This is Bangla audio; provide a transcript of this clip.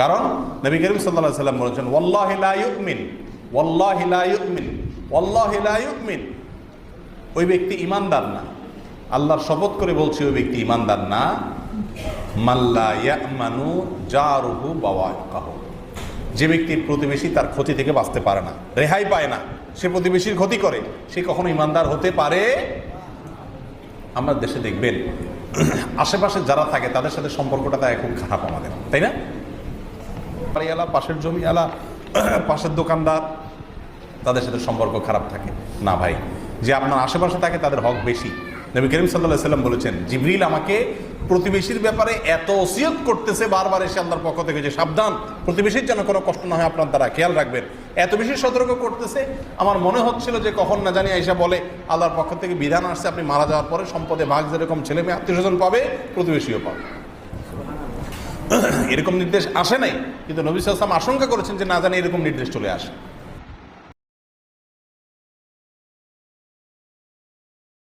কারণ নবী করিম সাল্লাহ সাল্লাম বলেছেন, ওয়াল্লাহ লা ইউমিন ওই ব্যক্তি ইমানদার না। আল্লাহর শপথ করে বলছি, ওই ব্যক্তি ইমানদার না। মাল্লা জারুহু বাওয়াকাহু যে ব্যক্তির প্রতিবেশী তার ক্ষতি থেকে বাঁচতে পারে না, রেহাই পায় না, সে প্রতিবেশীর ক্ষতি করে, সে কখনো ইমানদার হতে পারে? আমরা দেশে দেখবেন, আশেপাশে যারা থাকে, তাদের সাথে সম্পর্কটা তাই খুব খারাপ আমাদের, তাই না? বাড়িওয়ালা পাশের জমিওয়ালা পাশের দোকানদার, তাদের সাথে সম্পর্ক খারাপ থাকে। না ভাই, যে আপনার আশেপাশে থাকে তাদের হক বেশি। নবী করিম সাল্লাহ সাল্লাম বলেছেন, জিবরিল আমাকে প্রতিবেশীর ব্যাপারে এত ওসিয়ত করতেছে বারবার এসে আল্লাহর পক্ষ থেকে যে সাবধান, প্রতিবেশীর যেন কোনো কষ্ট না হয় আপনার দ্বারা, খেয়াল রাখবেন। এত বেশি সতর্ক করতেছে, আমার মনে হচ্ছিল যে কখন না জানি আইসা বলে, আল্লাহর পক্ষ থেকে বিধান আসছে আপনি মারা যাওয়ার পরে সম্পদে ভাগ যেরকম ছেলে মেয়ে আত্মীয় স্বজন পাবে, প্রতিবেশীও পাবে। এরকম নির্দেশ আসে নাই, কিন্তু নবী সাল্লাম আশঙ্কা করেছেন যে না জানি এরকম নির্দেশ চলে আসে।